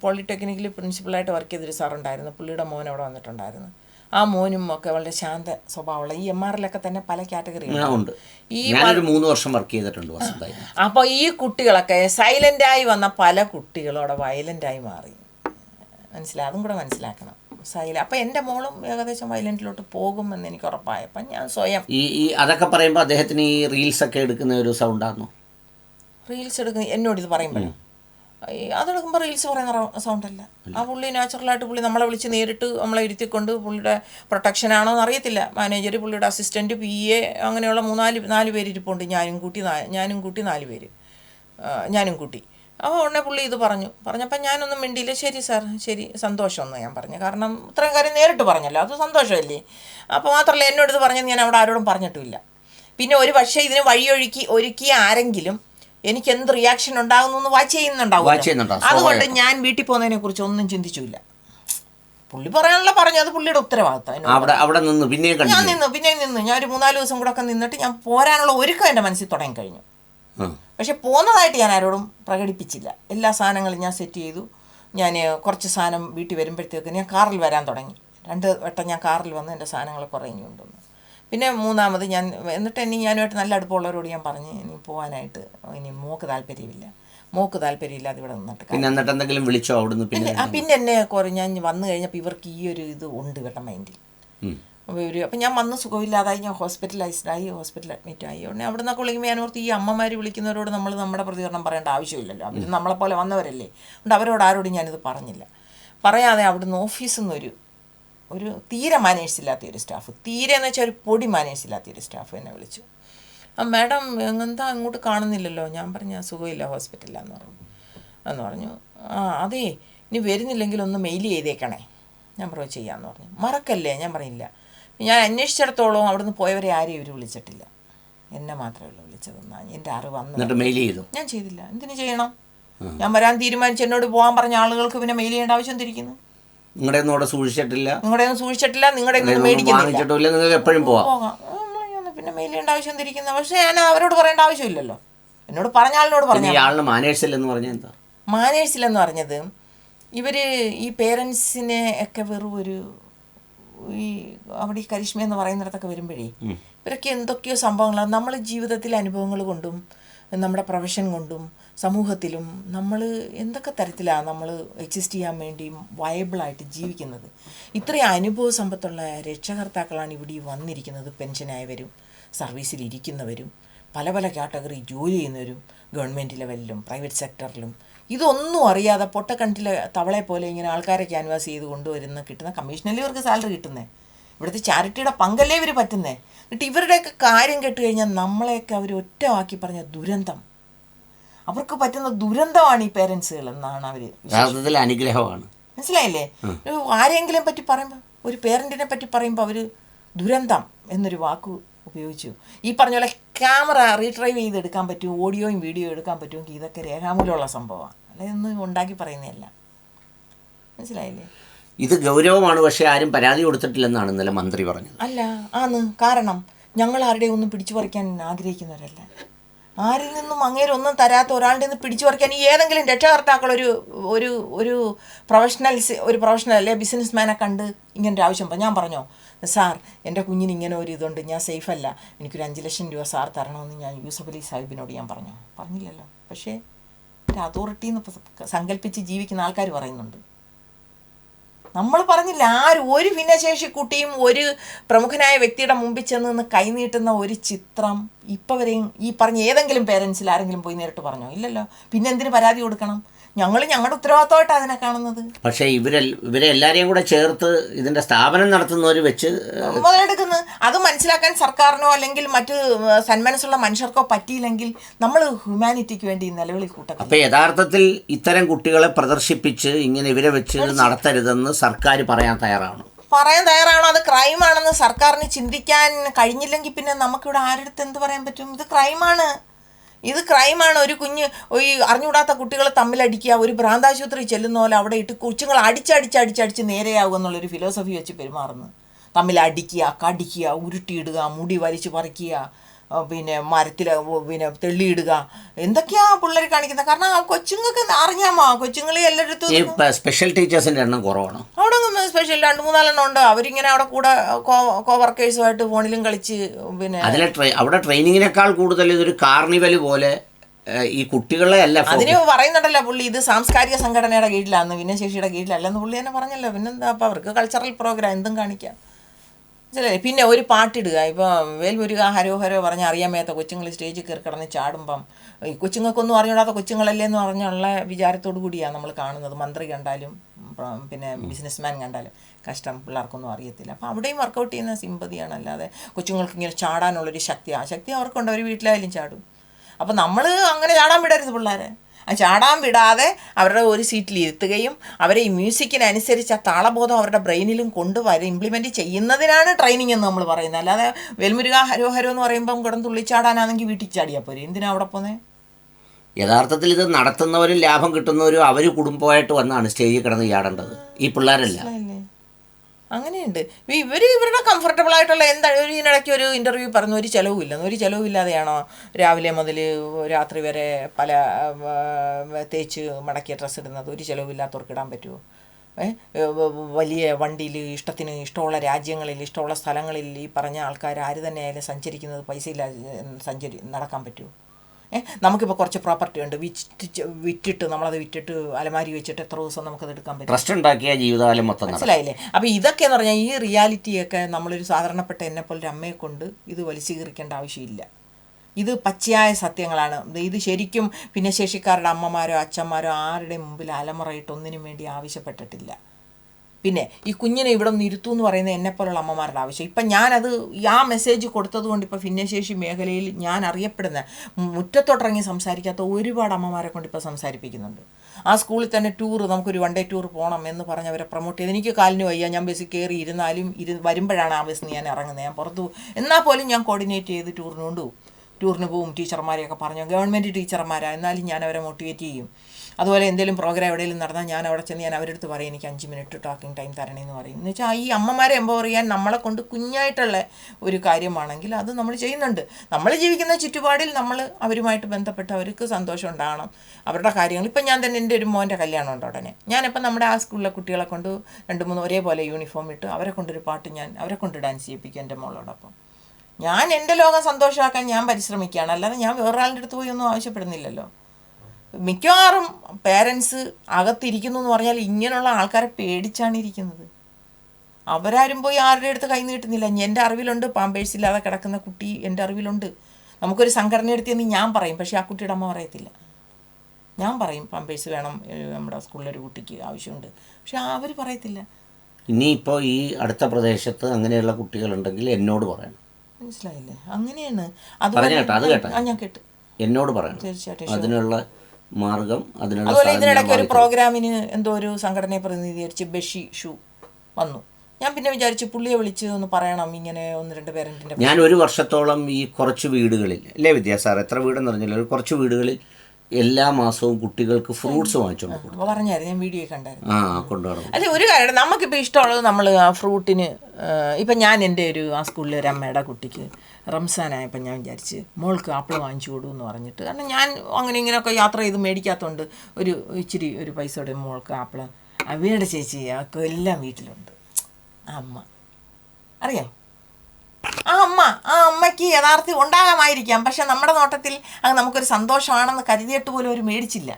പോളിടെക്നിക്കിൽ പ്രിൻസിപ്പളായിട്ട് വർക്ക് ചെയ്തൊരു സാറുണ്ടായിരുന്നു. പുള്ളിയുടെ മോൻ അവിടെ വന്നിട്ടുണ്ടായിരുന്നു. ആ മോനും ഒക്കെ വളരെ ശാന്ത സ്വഭാവമുള്ള ഈ എം ആറിലൊക്കെ തന്നെ പല കാറ്റഗറി ഈ മൂന്ന് വർഷം വർക്ക് ചെയ്തിട്ടുണ്ട് അപ്പോൾ ഈ കുട്ടികളൊക്കെ സൈലന്റായി വന്ന പല കുട്ടികളും അവിടെ വയലന്റായി മാറി. മനസ്സിലായി. അതും കൂടെ മനസ്സിലാക്കണം. സൈല അപ്പം എന്റെ മോളും ഏകദേശം വയലന്റിലോട്ട് പോകുമെന്ന് എനിക്ക് ഉറപ്പായപ്പം ഞാൻ സ്വയം ഈ ഈ അതൊക്കെ പറയുമ്പോൾ അദ്ദേഹത്തിന് ഈ റീൽസ് ഒക്കെ എടുക്കുന്ന ഒരു സൗണ്ടായിരുന്നു റീൽസ് എടുക്കുന്ന എന്നോട് ഇത് പറയുമ്പോഴും. അതെടുക്കുമ്പോൾ റീൽസ് പറയുന്ന സൗണ്ട് അല്ല. ആ പുള്ളി നാച്ചുറലായിട്ട് പുള്ളി നമ്മളെ വിളിച്ച് നേരിട്ട് നമ്മളെ ഇരുത്തിക്കൊണ്ട് പുള്ളിയുടെ പ്രൊട്ടക്ഷൻ ആണോ എന്ന് അറിയത്തില്ല. മാനേജർ പുള്ളിയുടെ അസിസ്റ്റന്റ് പി എ അങ്ങനെയുള്ള മൂന്നാൽ നാല് പേര് ഇരിപ്പുണ്ട്. ഞാനും കൂട്ടി ഞാനും കൂട്ടി നാല് പേര്. ഞാനും കൂട്ടി. അപ്പോൾ ഉടനെ പുള്ളി ഇത് പറഞ്ഞു. പറഞ്ഞപ്പോൾ ഞാനൊന്നും മിണ്ടിയില്ല. ശരി സാർ ശരി സന്തോഷമെന്ന് ഞാൻ പറഞ്ഞു. കാരണം ഇത്രയും കാര്യം നേരിട്ട് പറഞ്ഞല്ലോ അത് സന്തോഷമല്ലേ? അപ്പോൾ മാത്രമല്ല എന്നോട് ഇത് പറഞ്ഞത് ഞാൻ അവിടെ ആരോടും പറഞ്ഞിട്ടുമില്ല പിന്നെ ഒരു പക്ഷേ ഇതിന് വഴിയൊഴുക്കി ഒരുക്കിയ ആരെങ്കിലും എനിക്ക് എന്ത് റിയാക്ഷൻ ഉണ്ടാകുന്നു എന്ന് വാച്ച് ചെയ്യുന്നുണ്ടാവും അതുകൊണ്ട് ഞാൻ വീട്ടിൽ പോകുന്നതിനെ കുറിച്ച് ഒന്നും ചിന്തിച്ചില്ല. പുള്ളി പറയാനുള്ള പറഞ്ഞു അത് പുള്ളിയുടെ ഉത്തരവാദിത്തം അവിടെ അവിടെ നിന്ന് പിന്നെ ഞാൻ നിന്ന് പിന്നെ നിന്നു. ഞാൻ ഒരു മൂന്നാൽ ദിവസം കൂടെ ഒക്കെ നിന്നിട്ട് ഞാൻ പോരാനുള്ള ഒരുക്കം എന്റെ മനസ്സിൽ തുടങ്ങി കഴിഞ്ഞു. പക്ഷെ പോകുന്നതായിട്ട് ഞാൻ ആരോടും പ്രകടിപ്പിച്ചില്ല. എല്ലാ സാധനങ്ങളും ഞാൻ സെറ്റ് ചെയ്തു. ഞാൻ കുറച്ച് സാധനം വീട്ടിൽ വരുമ്പോഴത്തേക്ക് ഞാൻ കാറിൽ വരാൻ തുടങ്ങി. രണ്ട് വട്ടം ഞാൻ കാറിൽ വന്ന് എന്റെ സാധനങ്ങൾ കുറേ കൊണ്ടുവന്നു. പിന്നെ മൂന്നാമത് ഞാൻ എന്നിട്ട് ഇനി ഞാനുമായിട്ട് നല്ല അടുപ്പമുള്ളവരോട് ഞാൻ പറഞ്ഞ് ഇനി പോകാനായിട്ട് ഇനി മോക്ക് താല്പര്യമില്ല. മോക്ക് താല്പര്യമില്ലാതെ ഇവിടെ നിന്നിട്ട് പിന്നെ എന്നിട്ട് എന്തെങ്കിലും വിളിച്ചോ അവിടുന്ന് പിന്നെ പിന്നെ എന്നെ കുറേ ഞാൻ വന്നു കഴിഞ്ഞപ്പോൾ ഇവർക്ക് ഈ ഒരു ഇത് ഉണ്ട് ഇവരുടെ മൈൻഡിൽ. ഉം. അപ്പം ഞാൻ വന്ന് സുഖമില്ലാതായി ഞാൻ ഹോസ്പിറ്റലൈസ്ഡായി ഹോസ്പിറ്റൽ അഡ്മിറ്റ് ആയി. ഉടനെ അവിടെ നിന്നൊക്കെ വിളിക്കുമ്പോൾ ഞാൻ ഓർത്ത് ഈ അമ്മമാർ വിളിക്കുന്നവരോട് നമ്മൾ നമ്മുടെ പ്രതികരണം പറയേണ്ട ആവശ്യമില്ലല്ലോ. അവർ നമ്മളെപ്പോലെ വന്നവരല്ലേ. അതുകൊണ്ട് അവരോട് ആരോടും ഞാനിത് പറഞ്ഞില്ല. പറയാതെ അവിടുന്ന് ഓഫീസിൽ നിന്നൊരു ഒരു തീരെ മാനേജ്സ് ഇല്ലാത്ത ഒരു സ്റ്റാഫ് തീരെ എന്ന് വെച്ചാൽ ഒരു പൊടി മാനേജ്സ് ഇല്ലാത്ത ഒരു സ്റ്റാഫ് എന്നെ വിളിച്ചു. ആ മാഡം എന്താ അങ്ങോട്ട് കാണുന്നില്ലല്ലോ? ഞാൻ പറഞ്ഞു "ആ, സുഖമില്ല ഹോസ്പിറ്റലിലാന്ന് പറഞ്ഞു. എന്ന് പറഞ്ഞു ആ അതേ ഇനി വരുന്നില്ലെങ്കിൽ ഒന്ന് മെയിൽ ചെയ്തേക്കണേ. ഞാൻ പറഞ്ഞു ചെയ്യാമെന്ന് പറഞ്ഞു. മറക്കല്ലേ? ഞാൻ പറയില്ല ഞാൻ അന്വേഷിച്ചിടത്തോളം അവിടുന്ന് പോയവരെ ആരെയും ഇവർ വിളിച്ചിട്ടില്ല. എന്നെ മാത്രമേ ഉള്ളൂ വിളിച്ചതെന്നാണ് എന്റെ അറിവ് അന്ന് മെയിൽ ചെയ്തു? ഞാൻ ചെയ്തില്ല. എന്തിനു ചെയ്യണം? ഞാൻ വരാൻ തീരുമാനിച്ച് എന്നോട് പോകാൻ പറഞ്ഞ ആളുകൾക്ക് പിന്നെ മെയിൽ ചെയ്യേണ്ട ആവശ്യം തിരിക്കുന്നു നിങ്ങളുടെ ഒന്നും അവിടെ സൂക്ഷിച്ചിട്ടില്ല? നിങ്ങളുടെ ഒന്നും സൂക്ഷിച്ചിട്ടില്ല നിങ്ങളുടെ മേടിക്കുന്നില്ല നിങ്ങൾക്ക് എപ്പോഴും പോകാം. പിന്നെ മെയിൽ ചെയ്യേണ്ട ആവശ്യം തിരിക്കുന്ന പക്ഷേ ഞാൻ അവരോട് പറയേണ്ട ആവശ്യമില്ലല്ലോ. എന്നോട് പറഞ്ഞ ആളിനോട് പറഞ്ഞു മാനേഴ്സില്ലെന്ന് പറഞ്ഞാൽ എന്താ? മാനേഴ്സിലെന്ന് പറഞ്ഞത് ഇവർ ഈ പേരൻസിനെ ഒക്കെ വെറും ഒരു ഈ അവിടെ ഈ കരിഷ്മ എന്ന് പറയുന്നിടത്തൊക്കെ വരുമ്പോഴേ ഇവരൊക്കെ എന്തൊക്കെയോ സംഭവങ്ങളാണ് നമ്മൾ ജീവിതത്തിൽ അനുഭവങ്ങൾ കൊണ്ടും നമ്മുടെ പ്രൊഫഷൻ കൊണ്ടും സമൂഹത്തിലും നമ്മൾ എന്തൊക്കെ തരത്തിലാണ് നമ്മൾ എക്സിസ്റ്റ് ചെയ്യാൻ വേണ്ടിയും വയബിളായിട്ട് ജീവിക്കുന്നത്. ഇത്രയും അനുഭവ സമ്പത്തുള്ള രക്ഷകർത്താക്കളാണ് ഇവിടെ വന്നിരിക്കുന്നത്. പെൻഷനായവരും സർവീസിൽ ഇരിക്കുന്നവരും പല പല കാറ്റഗറി ജോലി ചെയ്യുന്നവരും ഗവൺമെന്റ് ലെവലിലും പ്രൈവറ്റ് സെക്ടറിലും ഇതൊന്നും അറിയാതെ പൊട്ടക്കണ്ടിലെ തവളെ പോലെ ഇങ്ങനെ ആൾക്കാരെ ക്യാൻവാസ് ചെയ്ത് കൊണ്ടുവരുന്ന കിട്ടുന്ന കമ്മീഷനല്ലേ ഇവർക്ക് സാലറി കിട്ടുന്നേ. ഇവിടുത്തെ ചാരിറ്റിയുടെ പങ്കല്ലേ ഇവർ പറ്റുന്നേ. എന്നിട്ട് ഇവരുടെയൊക്കെ കാര്യം കേട്ട് കഴിഞ്ഞാൽ നമ്മളെയൊക്കെ അവർ ഒറ്റ ഒറ്റവാക്കി പറഞ്ഞ ദുരന്തം. അവർക്ക് പറ്റുന്ന ദുരന്തമാണ് ഈ പേരൻസുകൾ എന്നാണ് അവർ അനുഗ്രഹമാണ്. മനസ്സിലായില്ലേ? ആരെങ്കിലും പറ്റി പറയുമ്പോൾ ഒരു പേരന്റിനെ പറ്റി പറയുമ്പോൾ അവർ ദുരന്തം എന്നൊരു വാക്ക് ഉപയോഗിച്ചു. ഈ പറഞ്ഞ പോലെ ക്യാമറ റീട്രൈവ് ചെയ്ത് എടുക്കാൻ പറ്റും ഓഡിയോയും വീഡിയോ എടുക്കാൻ പറ്റുമെങ്കിൽ ഇതൊക്കെ രേഖാമൂലമുള്ള സംഭവമാണ്. അല്ലെ? ഒന്നും ഉണ്ടാക്കി പറയുന്നതല്ല. മനസ്സിലായില്ലേ? ഇത് ഗൗരവമാണ് പക്ഷേ ആരും പരാതി കൊടുത്തിട്ടില്ലെന്നാണ് ഇന്നലെ മന്ത്രി പറഞ്ഞത്. അല്ല ആന്ന് കാരണം ഞങ്ങൾ ആരുടെയും ഒന്നും പിടിച്ചു പറിക്കാൻ ആഗ്രഹിക്കുന്നവരല്ല. ആരിൽ നിന്നും അങ്ങേരൊന്നും തരാത്ത ഒരാളുടെ നിന്ന് പിടിച്ചു പറിക്കാൻ ഈ ഏതെങ്കിലും രക്ഷകർത്താക്കൾ ഒരു ഒരു ഒരു പ്രൊഫഷണൽസ് ഒരു പ്രൊഫഷണൽ അല്ലെ ബിസിനസ്മാനെ കണ്ട് ഇങ്ങനെ ഒരു ആവശ്യം ഞാൻ പറഞ്ഞോ സാർ എന്റെ കുഞ്ഞിന് ഇങ്ങനെ ഒരു ഇതുണ്ട് ഞാൻ സേഫ് അല്ല. എനിക്കൊരു അഞ്ച് ലക്ഷം രൂപ സാർ തരണമെന്ന് ഞാൻ യൂസഫ് അലി സാഹിബിനോട് ഞാൻ പറഞ്ഞു. പറഞ്ഞില്ലല്ലോ. പക്ഷേ ഒരു അതോറിറ്റി എന്ന് സങ്കല്പിച്ച് ജീവിക്കുന്ന ആൾക്കാർ പറയുന്നുണ്ട്. നമ്മൾ പറഞ്ഞില്ല ആരും ഒരു ഭിന്നശേഷി കുട്ടിയും ഒരു പ്രമുഖനായ വ്യക്തിയുടെ മുമ്പിൽ ചെന്ന് നിന്ന് കൈനീട്ടുന്ന ഒരു ചിത്രം ഇപ്പം വരെയും ഈ പറഞ്ഞ ഏതെങ്കിലും പേരൻസിൽ ആരെങ്കിലും പോയി നേരിട്ട് പറഞ്ഞോ? ഇല്ലല്ലോ. പിന്നെ എന്തിന് പരാതി കൊടുക്കണം? ഞങ്ങൾ ഞങ്ങളുടെ ഉത്തരവാദിത്തമായിട്ടാണ് അതിനെ കാണുന്നത്. പക്ഷേ ഇവരെ ഇവരെ എല്ലാരെയും കൂടെ ചേർത്ത് ഇതിന്റെ സ്ഥാപനം നടത്തുന്നവർ വെച്ച് മുതലെടുക്കുന്നത് അത് മനസ്സിലാക്കാൻ സർക്കാരിനോ അല്ലെങ്കിൽ മറ്റ് സന്മനസ്സുള്ള മനുഷ്യർക്കോ പറ്റിയില്ലെങ്കിൽ നമ്മൾ ഹ്യൂമാനിറ്റിക്ക് വേണ്ടി നിലവിളി കൂട്ടും അപ്പൊ യഥാർത്ഥത്തിൽ ഇത്തരം കുട്ടികളെ പ്രദർശിപ്പിച്ച് ഇങ്ങനെ ഇവരെ വെച്ച് നടത്തരുതെന്ന് സർക്കാർ പറയാൻ തയ്യാറാണ്. പറയാൻ തയ്യാറാണോ. അത് ക്രൈമാണെന്ന് സർക്കാരിന് ചിന്തിക്കാൻ കഴിഞ്ഞില്ലെങ്കിൽ പിന്നെ നമുക്കിവിടെ ആരുടെ അടുത്ത് എന്ത് പറയാൻ പറ്റും? ഇത് ക്രൈമാണ്. ഇത് ക്രൈമാണ് ഒരു കുഞ്ഞ് ഈ അറിഞ്ഞുകൂടാത്ത കുട്ടികൾ തമ്മിലടിക്കുക ഒരു ഭ്രാന്താശുപത്രി ചെല്ലുന്ന പോലെ അവിടെ ഇട്ട് കൊച്ചുങ്ങൾ അടിച്ചടിച്ചടിച്ചടിച്ച് നേരെയാവുക എന്നുള്ളൊരു ഫിലോസഫി വെച്ച് പെരുമാറുന്നത്. തമ്മിൽ അടിക്കുക കടിക്കുക ഉരുട്ടിയിടുക മുടി വലിച്ചു പറിക്കുക പിന്നെ മരത്തിൽ പിന്നെ തെള്ളിയിടുക. എന്തൊക്കെയാ പിള്ളേർ കാണിക്കുന്നത് കാരണം ആ കൊച്ചുങ്ങൾക്ക് അറിഞ്ഞാമോ? കൊച്ചുങ്ങളെ എല്ലായിടത്തും സ്പെഷ്യൽ ടീച്ചേഴ്സിന്റെ എണ്ണം കുറവാണ്. അവിടെ സ്പെഷ്യൽ രണ്ട് മൂന്നാലെണ്ണം ഉണ്ട്. അവരിങ്ങനെ അവിടെ കൂടെ കോ വർക്കേഴ്സുമായിട്ട് ഫോണിലും കളിച്ച് പിന്നെ അതിലെ ട്രെ അവിടെ ട്രെയിനിങ്ങിനേക്കാൾ കൂടുതൽ ഇതൊരു കാർണിവൽ പോലെ ഈ കുട്ടികളെ അല്ല അതിന് പറയുന്നുണ്ടല്ലോ പുള്ളി ഇത് സാംസ്കാരിക സംഘടനയുടെ കീഴിലാണ് ഭിന്നശേഷിയുടെ കീഴിലല്ലെന്ന് പുള്ളി തന്നെ പറഞ്ഞല്ലോ. പിന്നെന്താ അപ്പം അവർക്ക് കൾച്ചറൽ പ്രോഗ്രാം എന്തും കാണിക്കാം. മനസ്സിലായില്ലേ പിന്നെ ഒരു പാട്ടിടുക. ഇപ്പം വേൽമുരുക ഹരോ ഹരോ പറഞ്ഞ് അറിയാൻ മേത്ത കൊച്ചുങ്ങൾ സ്റ്റേജിൽ കയറി കിടന്ന് ചാടുമ്പം ഈ കൊച്ചുങ്ങൾക്കൊന്നും അറിഞ്ഞൂടാത്ത കൊച്ചുങ്ങളല്ലേ എന്ന് പറഞ്ഞുള്ള വിചാരത്തോടു കൂടിയാണ് നമ്മൾ കാണുന്നത്. മന്ത്രി കണ്ടാലും പിന്നെ ബിസിനസ്മാൻ കണ്ടാലും കഷ്ടം. പിള്ളേർക്കൊന്നും അറിയത്തില്ല. അപ്പോൾ അവിടെയും വർക്കൗട്ട് ചെയ്യുന്ന സിമ്പതിയാണ്. അല്ലാതെ കൊച്ചുങ്ങൾക്ക് ഇങ്ങനെ ചാടാനുള്ളൊരു ശക്തി ആ ശക്തി അവർക്കുണ്ട്. അവർ വീട്ടിലായാലും ചാടും. അപ്പോൾ നമ്മൾ അങ്ങനെ ചാടാൻ വിടരുത് പിള്ളേരെ. ചാടാൻ വിടാതെ അവരുടെ ഒരു സീറ്റിൽ ഇരുത്തുകയും അവരെ ഈ മ്യൂസിക്കിനനുസരിച്ച് ആ താളബോധം അവരുടെ ബ്രെയിനിലും കൊണ്ടുവരെ ഇംപ്ലിമെന്റ് ചെയ്യുന്നതിനാണ് ട്രെയിനിങ് എന്ന് നമ്മൾ പറയുന്നത്. അല്ലാതെ വെൽമുരുക ഹരോ ഹരോ എന്ന് പറയുമ്പം കിടന്ന് തുള്ളിച്ചാടാനാണെങ്കിൽ വീട്ടിൽ ചാടിയാൽ പോരെ. എന്തിനാ അവിടെ പോന്നേ? യഥാർത്ഥത്തിൽ ഇത് നടത്തുന്നവരും ലാഭം കിട്ടുന്നവരും അവർ കുടുംബമായിട്ട് വന്നാണ് സ്റ്റേജിൽ കിടന്ന് ചാടേണ്ടത്. ഈ പിള്ളേരല്ല. അങ്ങനെയുണ്ട്. ഇവർ ഇവരുടെ കംഫർട്ടബിൾ ആയിട്ടുള്ള എന്താ ഒരു ഇതിനിടയ്ക്ക് ഒരു ഇന്റർവ്യൂ പറഞ്ഞു ഒരു ചിലവില്ല ഒരു ചിലവില്ലാതെയാണോ രാവിലെ മുതൽ രാത്രി വരെ പല തേച്ച് മടക്കിയ ഡ്രസ്സ് ഇടുന്നത്? ഒരു ചിലവില്ലാത്തവർക്ക് ഇടാൻ പറ്റുമോ വലിയ വണ്ടിയിൽ ഇഷ്ടത്തിന് ഇഷ്ടമുള്ള രാജ്യങ്ങളിൽ ഇഷ്ടമുള്ള സ്ഥലങ്ങളിൽ ഈ പറഞ്ഞ ആൾക്കാർ ആര് തന്നെ ആയാലും സഞ്ചരിക്കുന്നത് പൈസ ഇല്ലാതെ സഞ്ചരി നടക്കാൻ പറ്റുമോ നമുക്കിപ്പോൾ കുറച്ച് പ്രോപ്പർട്ടി ഉണ്ട്. വിറ്റ് വിറ്റിട്ട് നമ്മളത് വിറ്റിട്ട് അലമാരി വെച്ചിട്ട് എത്ര ദിവസം നമുക്കത് എടുക്കാൻ പറ്റും? ട്രസ്റ്റ് ഉണ്ടാക്കിയ ജീവിതകാലം മൊത്തം മനസ്സിലായില്ലേ? അപ്പോൾ ഇതൊക്കെ എന്ന് പറഞ്ഞാൽ ഈ റിയാലിറ്റിയൊക്കെ നമ്മളൊരു സാധാരണപ്പെട്ട എന്നെ പോലെ അമ്മയെ കൊണ്ട് ഇത് വലിച്ചീകരിക്കേണ്ട ആവശ്യമില്ല. ഇത് പച്ചയായ സത്യങ്ങളാണ്. ഇത് ശരിക്കും ഭിന്നശേഷിക്കാരുടെ അമ്മമാരോ അച്ഛന്മാരോ ആരുടെയും മുമ്പിൽ അലമുറയിട്ട് ഒന്നിനും വേണ്ടി ആവശ്യപ്പെട്ടിട്ടില്ല. പിന്നെ ഈ കുഞ്ഞിനെ ഇവിടെ ഒന്ന് ഇരുത്തു എന്ന് പറയുന്നത് എന്നെപ്പോലുള്ള അമ്മമാരുടെ ആവശ്യം. ഇപ്പം ഞാനത് ആ മെസ്സേജ് കൊടുത്തത് കൊണ്ട് ഇപ്പോൾ ഭിന്നശേഷി മേഖലയിൽ ഞാൻ അറിയപ്പെടുന്ന മുറ്റത്തോട്ടിറങ്ങി സംസാരിക്കാത്ത ഒരുപാട് അമ്മമാരെ കൊണ്ട് ഇപ്പോൾ സംസാരിപ്പിക്കുന്നുണ്ട്. ആ സ്കൂളിൽ തന്നെ ടൂർ നമുക്കൊരു വൺ ഡേ ടൂർ പോകണം എന്ന് പറഞ്ഞ് അവരെ പ്രൊമോട്ട് ചെയ്ത് എനിക്ക് കാലിന് വയ്യ. ഞാൻ ബസ്സിൽ കയറി ഇരുന്നാലും ഇരു വരുമ്പോഴാണ് ആ ബസ്സിൽ ഞാൻ ഇറങ്ങുന്നത്. ഞാൻ പുറത്തു എന്നാൽ പോലും ഞാൻ കോർഡിനേറ്റ് ചെയ്ത് ടൂറിന് കൊണ്ടുപോകും ടൂറിന് പോവും. ടീച്ചർമാരെയൊക്കെ പറഞ്ഞു. ഗവൺമെന്റ് ടീച്ചർമാരാണ് എന്നാലും ഞാൻ അവരെ മോട്ടിവേറ്റ് ചെയ്യും. അതുപോലെ എന്തെങ്കിലും പ്രോഗ്രാം എവിടെയെങ്കിലും നടന്നാൽ ഞാൻ അവിടെ ചെന്ന് ഞാൻ അവരെടുത്ത് പറയും എനിക്ക് അഞ്ച് മിനിറ്റ് ടോക്കിംഗ് ടൈം തരണേന്ന് പറയും. എന്ന് വെച്ചാൽ ഈ അമ്മമാരെ എംപവർ ചെയ്യാൻ നമ്മളെ കൊണ്ട് കുഞ്ഞായിട്ടുള്ള ഒരു കാര്യമാണെങ്കിൽ അത് നമ്മൾ ചെയ്യുന്നുണ്ട്. നമ്മൾ ജീവിക്കുന്ന ചുറ്റുപാടിൽ നമ്മൾ അവരുമായിട്ട് ബന്ധപ്പെട്ട് അവർക്ക് സന്തോഷം ഉണ്ടാകണം. അവരുടെ കാര്യങ്ങൾ ഇപ്പം ഞാൻ തന്നെ എന്റെ ഒരു മോന്റെ കല്യാണം ഉണ്ട് ഉടനെ. ഞാനിപ്പോൾ നമ്മുടെ ആ സ്കൂളിലെ കുട്ടികളെ കൊണ്ട് രണ്ട് മൂന്ന് ഒരേപോലെ യൂണിഫോം ഇട്ട് അവരെ കൊണ്ടൊരു പാട്ട് ഞാൻ അവരെ കൊണ്ട് ഡാൻസ് ചെയ്യിപ്പിക്കും എന്റെ മോളോടൊപ്പം. ഞാൻ എന്റെ ലോകം സന്തോഷമാക്കാൻ ഞാൻ പരിശ്രമിക്കുകയാണ്. അല്ലാതെ ഞാൻ വേറൊരാളുടെ അടുത്ത് പോയി ഒന്നും ആവശ്യപ്പെടുന്നില്ലല്ലോ. മിക്കവാറും പേരൻസ് അകത്തിരിക്കുന്നു എന്ന് പറഞ്ഞാൽ ഇങ്ങനെയുള്ള ആൾക്കാരെ പേടിച്ചാണ് ഇരിക്കുന്നത്. അവരാരും പോയി ആരുടെ അടുത്ത് കൈ നീട്ടുന്നില്ല. എന്റെ അറിവിലുണ്ട് പാമ്പേഴ്സ് ഇല്ലാതെ കിടക്കുന്ന കുട്ടി എന്റെ അറിവിലുണ്ട്. നമുക്കൊരു സംഘടന എടുത്തിയെന്ന് ഞാൻ പറയും പക്ഷേ ആ കുട്ടിയുടെ അമ്മ പറയത്തില്ല. ഞാൻ പറയും പാമ്പേഴ്സ് വേണം നമ്മുടെ സ്കൂളിലൊരു കുട്ടിക്ക് ആവശ്യമുണ്ട്. പക്ഷെ അവർ പറയത്തില്ല. ഇനിയിപ്പോൾ ഈ അടുത്ത പ്രദേശത്ത് അങ്ങനെയുള്ള കുട്ടികളുണ്ടെങ്കിൽ എന്നോട് പറയണം. മനസ്സിലായില്ലേ? അങ്ങനെയാണ്. കേട്ടോ, അത് കേട്ടോ. ഞാൻ കേട്ടു. എന്നോട് പറയണം. തീർച്ചയായിട്ടും അതിനുള്ള മാർഗം അതിനുള്ള അതുപോലെ ഇതിനിടയ്ക്ക് ഒരു. പ്രോഗ്രാമിന് എന്തോ ഒരു സംഘടനയെ പ്രതിനിധീകരിച്ച് ബഷി ഷു വന്നു. ഞാൻ പിന്നെ വിചാരിച്ചു പുള്ളിയെ വിളിച്ച് ഒന്ന് പറയണം ഇങ്ങനെ ഒന്ന് രണ്ട് പേരന്റിന്റെ ഞാൻ ഒരു വർഷത്തോളം ഈ കുറച്ച് വീടുകളിൽ അല്ലേ വിദ്യാസാർ എത്ര വീടെന്ന് പറഞ്ഞില്ല ഒരു കുറച്ച് വീടുകളിൽ എല്ലാ മാസവും കുട്ടികൾക്ക് ഫ്രൂട്ട്സ് വാങ്ങിച്ചോണ്ട് കൊടുക്കും. പറഞ്ഞായിരുന്നു ഞാൻ വീഡിയോ കണ്ടായിരുന്നു. ആ അല്ല ഒരു കാര്യം നമുക്കിപ്പോൾ ഇഷ്ടമുള്ളത് നമ്മൾ ആ ഫ്രൂട്ടിന് ഇപ്പം ഞാൻ എന്റെ ഒരു ആ സ്കൂളിലെ ഒരു അമ്മയുടെ കുട്ടിക്ക് റംസാനായപ്പോൾ ഞാൻ വിചാരിച്ച് മോൾക്ക് ആപ്പിൾ വാങ്ങിച്ചു കൊടുക്കും എന്ന് പറഞ്ഞിട്ട്. കാരണം ഞാൻ അങ്ങനെ ഇങ്ങനെയൊക്കെ യാത്ര ചെയ്ത് മേടിക്കാത്തതുകൊണ്ട് ഒരു ഇച്ചിരി ഒരു പൈസയുടെ മോൾക്ക് ആപ്പിൾ അവയുടെ ചേച്ചി എല്ലാം വീട്ടിലുണ്ട്. അമ്മ. അറിയാം? ആ അമ്മ ആ അമ്മയ്ക്ക് യഥാർത്ഥം ഉണ്ടാകാമായിരിക്കാം. പക്ഷെ നമ്മുടെ നോട്ടത്തിൽ അത് നമുക്കൊരു സന്തോഷമാണെന്ന് കരുതിയിട്ട് പോലും അവർ മേടിച്ചില്ല.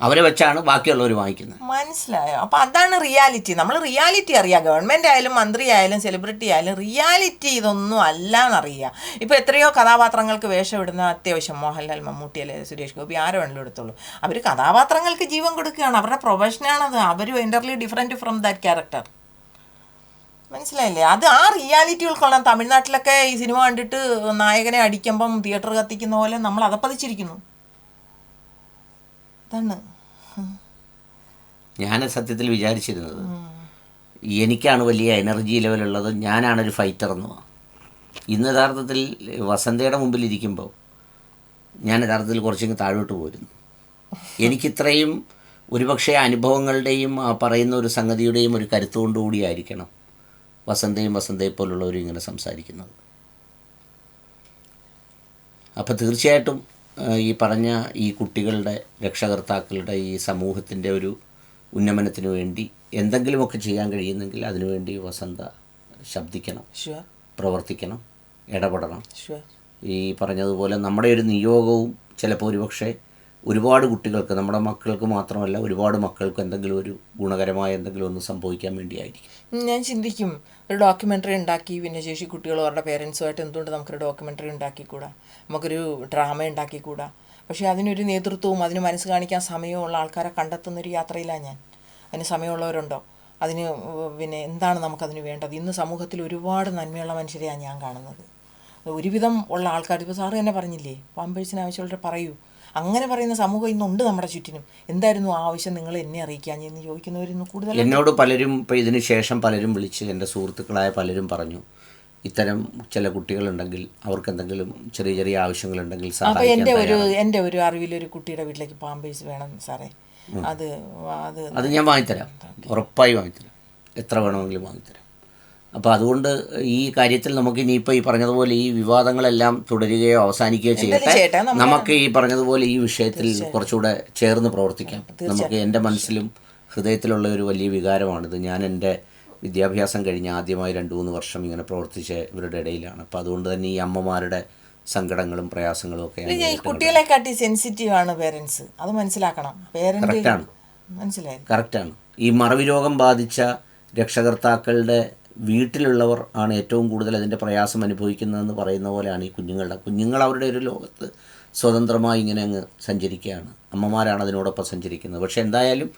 അവരെ വെച്ചാണ് ബാക്കിയുള്ളവർ വാങ്ങിക്കുന്നത്. മനസ്സിലായോ? അപ്പോൾ അതാണ് റിയാലിറ്റി. നമ്മൾ റിയാലിറ്റി അറിയാം. ഗവൺമെന്റ് ആയാലും മന്ത്രി ആയാലും സെലിബ്രിറ്റി ആയാലും റിയാലിറ്റി ഇതൊന്നും അല്ല എന്നറിയുക ഇപ്പോൾ എത്രയോ കഥാപാത്രങ്ങൾക്ക് വേഷം ഇടുന്ന അത്യാവശ്യം മോഹൻലാൽ മമ്മൂട്ടി അല്ലെ സുരേഷ് ഗോപി ആരോ വേണമെങ്കിലും എടുത്തോളൂ. അവർ കഥാപാത്രങ്ങൾക്ക് ജീവൻ കൊടുക്കുകയാണ്. അവരുടെ പ്രൊഫഷനാണത് അവർ entirely different from that character മനസ്സിലായില്ലേ? അത് ആ റിയാലിറ്റി ഉൾക്കൊള്ളാൻ തമിഴ്നാട്ടിലൊക്കെ ഈ സിനിമ കണ്ടിട്ട് നായകനെ അടിക്കുമ്പം തിയേറ്റർ കത്തിക്കുന്ന പോലെ നമ്മൾ അതപ്പതിച്ചിരിക്കുന്നു അതാണ്. ഞാൻ സത്യത്തിൽ വിചാരിച്ചിരുന്നത്. എനിക്കാണ് വലിയ എനർജി ലെവലുള്ളത്. ഞാനാണൊരു ഫൈറ്റർ എന്ന്. ഇന്ന് യഥാർത്ഥത്തിൽ വസന്തയുടെ മുമ്പിൽ ഇരിക്കുമ്പോൾ ഞാൻ യഥാർത്ഥത്തിൽ കുറച്ചിങ്ങ് താഴോട്ട് പോരുന്നു. എനിക്കിത്രയും ഒരുപക്ഷെ അനുഭവങ്ങളുടെയും ആ പറയുന്ന ഒരു സംഗതിയുടെയും ഒരു കരുത്തുകൊണ്ടുകൂടിയായിരിക്കണം വസന്തയും വസന്തയെ പോലുള്ളവരും ഇങ്ങനെ സംസാരിക്കുന്നത്. അപ്പോൾ തീർച്ചയായിട്ടും ഈ പറഞ്ഞ ഈ കുട്ടികളുടെ രക്ഷകർത്താക്കളുടെ ഈ സമൂഹത്തിന്റെ ഒരു ഉന്നമനത്തിന് വേണ്ടി എന്തെങ്കിലുമൊക്കെ ചെയ്യാൻ കഴിയുന്നെങ്കിൽ അതിനുവേണ്ടി വസന്ത ശബ്ദിക്കണം പ്രവർത്തിക്കണം ഇടപെടണം. ഈ പറഞ്ഞതുപോലെ നമ്മുടെ ഒരു നിയോഗവും ചിലപ്പോൾ ഒരുപക്ഷെ ഒരുപാട് കുട്ടികൾക്ക് നമ്മുടെ മക്കൾക്ക് മാത്രമല്ല ഒരുപാട് മക്കൾക്ക് എന്തെങ്കിലും ഒരു ഗുണകരമായ എന്തെങ്കിലും ഒന്ന് സംഭവിക്കാൻ വേണ്ടിയായിരിക്കും. ഞാൻ ചിന്തിക്കും ഒരു ഡോക്യുമെന്ററി ഉണ്ടാക്കി ഭിന്നശേഷി കുട്ടികളും അവരുടെ പേരൻസുമായിട്ട് എന്തുകൊണ്ട് നമുക്കൊരു ഡോക്യുമെന്ററി ഉണ്ടാക്കിക്കൂടാ? നമുക്കൊരു ഡ്രാമ ഉണ്ടാക്കിക്കൂടാ? പക്ഷേ അതിനൊരു നേതൃത്വവും അതിന് മനസ്സ് കാണിക്കാൻ സമയമുള്ള ആൾക്കാരെ കണ്ടെത്തുന്ന ഒരു യാത്രയിലാണ് ഞാൻ. അതിന് സമയമുള്ളവരുണ്ടോ? അതിന് പിന്നെ എന്താണ് നമുക്കതിന് വേണ്ടത്? ഇന്ന് സമൂഹത്തിൽ ഒരുപാട് നന്മയുള്ള മനുഷ്യരെയാണ് ഞാൻ കാണുന്നത്. ഒരുവിധം ഉള്ള ആൾക്കാർ ഇപ്പോൾ സാറ് തന്നെ പറഞ്ഞില്ലേ പാമ്പേഴ്സിന് ആവശ്യമുള്ളവർ പറയൂ. അങ്ങനെ പറയുന്ന സമൂഹം ഇന്നുണ്ട് നമ്മുടെ ചുറ്റിനും. എന്തായിരുന്നു ആവശ്യം? നിങ്ങൾ എന്നെ അറിയിക്കാൻ എന്ന് ചോദിക്കുന്നവരിന്ന് കൂടുതൽ എന്നോട് പലരും ഇപ്പോൾ ഇതിന് ശേഷം പലരും വിളിച്ച് എന്റെ സുഹൃത്തുക്കളായ പലരും പറഞ്ഞു ഇത്തരം ചില കുട്ടികളുണ്ടെങ്കിൽ അവർക്ക് എന്തെങ്കിലും ചെറിയ ചെറിയ ആവശ്യങ്ങളുണ്ടെങ്കിൽ അപ്പോൾ എന്റെ ഒരു എന്റെ ഒരു അറിവിൽ ഒരു കുട്ടിയുടെ വീട്ടിലേക്ക് പാമ്പേഴ്സ് വേണം സാറേ. അത് അത് അത് ഞാൻ വാങ്ങിത്തരാം. ഉറപ്പായി വാങ്ങിത്തരാം. എത്ര വേണമെങ്കിലും വാങ്ങിത്തരാം. അപ്പോൾ അതുകൊണ്ട് ഈ കാര്യത്തിൽ നമുക്ക് ഇനിയിപ്പോൾ ഈ പറഞ്ഞതുപോലെ ഈ വിവാദങ്ങളെല്ലാം തുടരുകയോ അവസാനിക്കുകയോ ചെയ്യട്ടെ? നമുക്ക് ഈ പറഞ്ഞതുപോലെ ഈ വിഷയത്തിൽ കുറച്ചുകൂടെ ചേർന്ന് പ്രവർത്തിക്കാം. നമുക്ക് എന്റെ മനസ്സിലും ഹൃദയത്തിലുള്ള ഒരു വലിയ വികാരമാണിത് ഞാൻ എന്റെ വിദ്യാഭ്യാസം കഴിഞ്ഞ് ആദ്യമായി രണ്ട് മൂന്ന് വർഷം ഇങ്ങനെ പ്രവർത്തിച്ച ഇവരുടെ ഇടയിലാണ്. അപ്പോൾ അതുകൊണ്ട് തന്നെ ഈ അമ്മമാരുടെ സങ്കടങ്ങളും പ്രയാസങ്ങളും ഒക്കെ ഞാൻ ഈ കുട്ടികളെ കാട്ടി സെൻസിറ്റീവ് ആണ് പേരൻസ് അത് മനസ്സിലാക്കണം. പേരന്റ് കറക്റ്റാണ് മനസ്സിലായി. കറക്റ്റാണ് ഈ മറവി രോഗം ബാധിച്ച രക്ഷകർത്താക്കളുടെ വീട്ടിലുള്ളവർ ആണ് ഏറ്റവും കൂടുതൽ അതിന്റെ പ്രയാസം അനുഭവിക്കുന്നതെന്ന് പറയുന്ന പോലെയാണ് ഈ കുഞ്ഞുങ്ങളുടെ. കുഞ്ഞുങ്ങൾ അവരുടെ ഒരു ലോകത്ത് സ്വതന്ത്രമായി ഇങ്ങനെ അങ്ങ് സഞ്ചരിക്കുകയാണ്. അമ്മമാരാണ് അതിനോടൊപ്പം സഞ്ചരിക്കുന്നത്. പക്ഷേ എന്തായാലും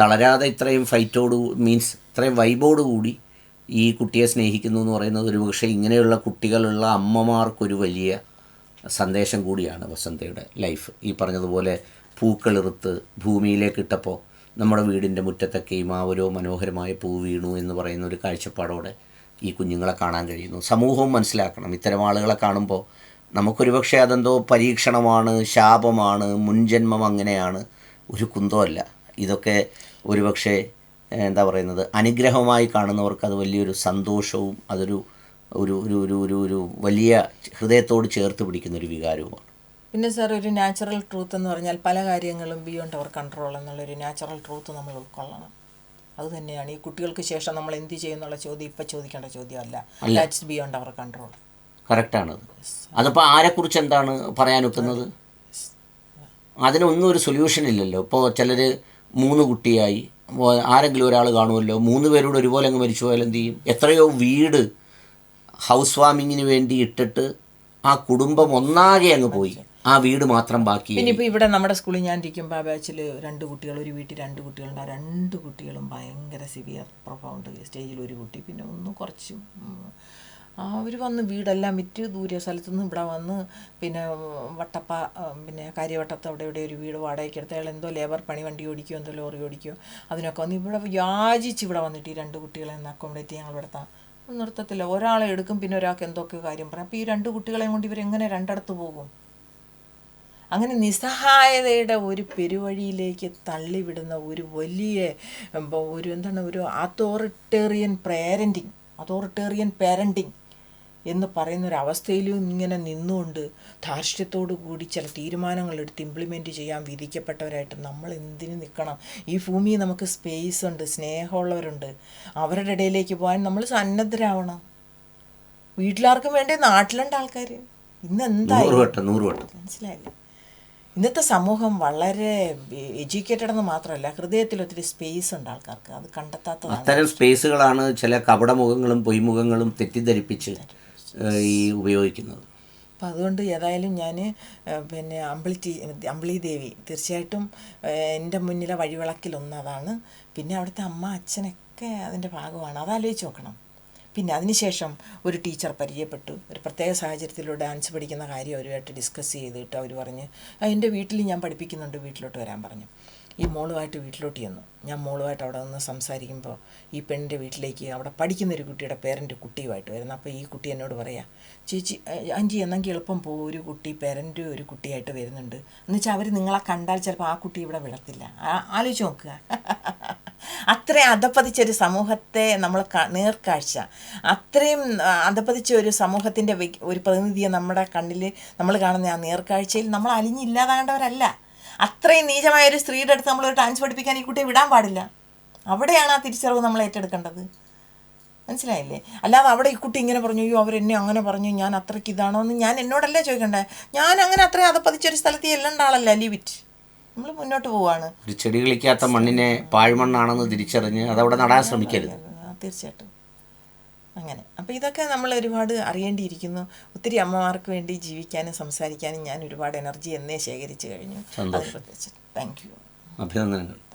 തളരാതെ ഇത്രയും ഫൈറ്റോട് മീൻസ് ഇത്രയും വൈബോട് കൂടി ഈ കുട്ടിയെ സ്നേഹിക്കുന്നു എന്ന് പറയുന്നത് ഒരു പക്ഷേ ഇങ്ങനെയുള്ള കുട്ടികളുള്ള അമ്മമാർക്കൊരു വലിയ സന്ദേശം കൂടിയാണ് വസന്തയുടെ ലൈഫ്. ഈ പറഞ്ഞതുപോലെ പൂക്കളിറുത്ത് ഭൂമിയിലേക്ക് ഇട്ടപ്പോൾ നമ്മുടെ വീടിന്റെ മുറ്റത്തൊക്കെയും ആ ഓരോ മനോഹരമായ പൂ വീണു എന്ന് പറയുന്ന ഒരു കാഴ്ചപ്പാടോടെ ഈ കുഞ്ഞുങ്ങളെ കാണാൻ കഴിയുന്നു. സമൂഹവും മനസ്സിലാക്കണം. ഇത്തരം ആളുകളെ കാണുമ്പോൾ നമുക്കൊരു പക്ഷേ അതെന്തോ പരീക്ഷണമാണ് ശാപമാണ് മുൻജന്മം അങ്ങനെയാണ്. ഒരു കുന്തമല്ല ഇതൊക്കെ ഒരുപക്ഷെ എന്താ പറയുന്നത് അനുഗ്രഹമായി കാണുന്നവർക്ക് അത് വലിയൊരു സന്തോഷവും അതൊരു ഒരു ഒരു ഒരു ഒരു വലിയ ഹൃദയത്തോട് ചേർത്ത് പിടിക്കുന്ന ഒരു വികാരവുമാണ്. പിന്നെ സാർ ഒരു നാച്ചുറൽ ട്രൂത്ത് എന്ന് പറഞ്ഞാൽ പല കാര്യങ്ങളും ബിയോണ്ട് അവർ കൺട്രോൾ എന്നുള്ളൊരു നാച്ചുറൽ ട്രൂത്ത് നമ്മൾ ഉൾക്കൊള്ളണം. അത് തന്നെയാണ്. ഈ കുട്ടികൾക്ക് ശേഷം നമ്മൾ എന്ത് ചെയ്യുന്നുള്ള ചോദ്യം ഇപ്പം ചോദിക്കേണ്ട ചോദ്യമല്ല. ദാറ്റ്സ് ബിയോണ്ട് അവർ കൺട്രോൾ കറക്റ്റാണ് അതിപ്പോൾ ആരെക്കുറിച്ച് എന്താണ് പറയാൻ പറയാനൊക്കുന്നത് അതിനൊന്നും ഒരു സൊല്യൂഷൻ ഇല്ലല്ലോ. ഇപ്പോൾ ചിലർ മൂന്ന് കുട്ടിയായി. ആരെങ്കിലും ഒരാൾ കാണുമല്ലോ. മൂന്ന് പേരോട് ഒരുപോലെ അങ്ങ് മരിച്ചു പോയാൽ എന്ത് ചെയ്യും? എത്രയോ വീട് ഹൗസ് വാമിങ്ങിന് വേണ്ടി ഇട്ടിട്ട് ആ കുടുംബം ഒന്നാകെ അങ്ങ് പോയി. ആ വീട് മാത്രം ബാക്കി ഇനിയിപ്പോൾ ഇവിടെ നമ്മുടെ സ്കൂളിൽ ഞാൻ ഇരിക്കുമ്പോൾ ആ ബാച്ചിൽ രണ്ട് കുട്ടികൾ ഒരു വീട്ടിൽ രണ്ട് കുട്ടികളുണ്ട്. ആ രണ്ട് കുട്ടികളും ഭയങ്കര സിവിയർ പ്രൊഫൗണ്ട് സ്റ്റേജിൽ ഒരു കുട്ടി പിന്നെ ഒന്ന് കുറച്ച് അവർ വന്ന് വീടെല്ലാം വിറ്റ് ദൂരെ സ്ഥലത്തു നിന്ന് ഇവിടെ വന്ന് പിന്നെ വട്ടപ്പ പിന്നെ കാര്യവട്ടത്ത് അവിടെ ഇവിടെ ഒരു വീട് വാടകയ്ക്ക് എടുത്ത് അയാൾ എന്തോ ലേബർ പണി വണ്ടി ഓടിക്കുകയോ എന്തോ ലോറി ഓടിക്കുകയോ അതിനൊക്കെ വന്ന് ഇവിടെ യാചിച്ച് ഇവിടെ വന്നിട്ട് ഈ രണ്ട് കുട്ടികളെ ഒന്ന് അക്കോമഡേറ്റ് ഞങ്ങൾ ഇവിടുത്തെ നിർത്തത്തില്ല. ഒരാളെ എടുക്കും പിന്നെ ഒരാൾക്ക് എന്തൊക്കെ കാര്യം പറയാം. അപ്പോൾ ഈ രണ്ട് കുട്ടികളെയും കൊണ്ട് ഇവരെങ്ങനെ രണ്ടിടത്ത് പോകും? അങ്ങനെ നിസ്സഹായതയുടെ ഒരു പെരുവഴിയിലേക്ക് തള്ളിവിടുന്ന ഒരു വലിയ ഒരു എന്താണ് ഒരു അതോറിറ്റേറിയൻ പ്രേരന്റിങ് അതോറിറ്റേറിയൻ പേരന്റിങ് എന്ന് പറയുന്ന ഒരു അവസ്ഥയിലും ഇങ്ങനെ നിന്നുകൊണ്ട് ധാർഷ്ട്യത്തോടു കൂടി ചില തീരുമാനങ്ങൾ എടുത്ത് ഇംപ്ലിമെന്റ് ചെയ്യാൻ വിധിക്കപ്പെട്ടവരായിട്ട് നമ്മൾ എന്തിനു നിൽക്കണം? ഈ ഭൂമിയിൽ നമുക്ക് സ്പേസ് ഉണ്ട് സ്നേഹമുള്ളവരുണ്ട്. അവരുടെ ഇടയിലേക്ക് പോകാൻ നമ്മൾ സന്നദ്ധരാവണം. വീട്ടിലാർക്കും വേണ്ടി? നാട്ടിലുണ്ട് ആൾക്കാർ ഇന്ന് എന്തായി? നൂറ് വട്ടം നൂറ് വട്ടം. മനസ്സിലായില്ലേ? ഇന്നത്തെ സമൂഹം വളരെ എഡ്യൂക്കേറ്റഡ് എന്ന് മാത്രമല്ല ഹൃദയത്തിൽ ഒത്തിരി സ്പേസ് ഉണ്ട് ആൾക്കാർക്ക്. അത് കണ്ടെത്താത്ത അത്തരം സ്പേസുകളാണ് ചില കപടമുഖങ്ങളും പൊയ്മുഖങ്ങളും തെറ്റിദ്ധരിപ്പിച്ച് ഈ ഉപയോഗിക്കുന്നത്. അപ്പം അതുകൊണ്ട് ഏതായാലും ഞാൻ പിന്നെ അമ്പിളി ടീ അമ്പിളി ദേവി തീർച്ചയായിട്ടും എന്റെ മുന്നിലെ വഴിവിളക്കിലൊന്നതാണ് പിന്നെ അവിടുത്തെ അമ്മ അച്ഛനൊക്കെ അതിന്റെ ഭാഗമാണ്. അതാലോചിച്ച് നോക്കണം. പിന്നെ അതിനുശേഷം ഒരു ടീച്ചർ പരിചയപ്പെട്ടു. ഒരു പ്രത്യേക സാഹചര്യത്തിലൂടെ ഡാൻസ് പഠിക്കുന്ന കാര്യം അവരുമായിട്ട് ഡിസ്കസ് ചെയ്തിട്ട് അവർ പറഞ്ഞ് "ആ, എന്റെ വീട്ടിൽ ഞാൻ പഠിപ്പിക്കുന്നുണ്ട് വീട്ടിലോട്ട് വരാൻ പറഞ്ഞു. ഈ മോളുമായിട്ട് വീട്ടിലോട്ട് ചെന്നു. ഞാൻ മോളുമായിട്ട് അവിടെ നിന്ന് സംസാരിക്കുമ്പോൾ ഈ പെണ്ണിന്റെ വീട്ടിലേക്ക് അവിടെ പഠിക്കുന്ന ഒരു കുട്ടിയുടെ പേരന്റ് കുട്ടിയുമായിട്ട് വരുന്നു. അപ്പോൾ ഈ കുട്ടി എന്നോട് പറയാ ചേച്ചി അഞ്ചി എന്നെങ്കിൽ എളുപ്പം പോകും ഒരു കുട്ടി പേരന്റ് ഒരു കുട്ടിയായിട്ട് വരുന്നുണ്ട്. എന്നുവെച്ചാൽ അവർ നിങ്ങളെ കണ്ടാൽ ചിലപ്പോൾ ആ കുട്ടി ഇവിടെ വിടത്തില്ല. ആലോചിച്ച് നോക്കുക. അത്രയും അധപ്പതിച്ച ഒരു സമൂഹത്തെ നമ്മൾ നേർക്കാഴ്ച. അത്രയും അധപ്പതിച്ച ഒരു സമൂഹത്തിന്റെ ഒരു പ്രതിനിധിയെ നമ്മുടെ കണ്ണിൽ നമ്മൾ കാണുന്ന ആ നേർക്കാഴ്ചയിൽ നമ്മൾ അലിഞ്ഞില്ലാതാകേണ്ടവരല്ല. അത്രയും നീചമായ ഒരു സ്ത്രീയുടെ അടുത്ത് നമ്മൾ ഡാൻസ് പഠിപ്പിക്കാൻ ഈ കുട്ടിയെ വിടാൻ പാടില്ല. അവിടെയാണ് ആ തിരിച്ചറിവ് നമ്മൾ ഏറ്റെടുക്കേണ്ടത്. മനസ്സിലായില്ലേ? അല്ലാതെ അവിടെ ഈ കുട്ടി ഇങ്ങനെ പറഞ്ഞു അയ്യോ അവരെന്നെ അങ്ങനെ പറഞ്ഞു ഞാൻ അത്രയ്ക്ക് ഇതാണോ എന്ന് ഞാൻ എന്നോടല്ലേ ചോദിക്കണ്ടേ? ഞാൻ അങ്ങനെ അത്രയും അധപ്പതിച്ചൊരു സ്ഥലത്ത് ചെല്ലേണ്ട ആളല്ല നമ്മൾ മുന്നോട്ട് പോവാണ്. ഒരു ചെടി കളിക്കാത്ത മണ്ണിനെ പാഴ്മണ്ണാണെന്ന് തിരിച്ചറിഞ്ഞ് അതവിടെ നടാൻ ശ്രമിക്കരുത്. തീർച്ചയായിട്ടും. അങ്ങനെ. അപ്പോൾ ഇതൊക്കെ നമ്മൾ ഒരുപാട് അറിയേണ്ടിയിരിക്കുന്നു. ഒത്തിരി അമ്മമാർക്ക് വേണ്ടി ജീവിക്കാനും സംസാരിക്കാനും ഞാൻ ഒരുപാട് എനർജി എന്നേ ശേഖരിച്ചു കഴിഞ്ഞു. താങ്ക് യു അഭിനന്ദനങ്ങൾ.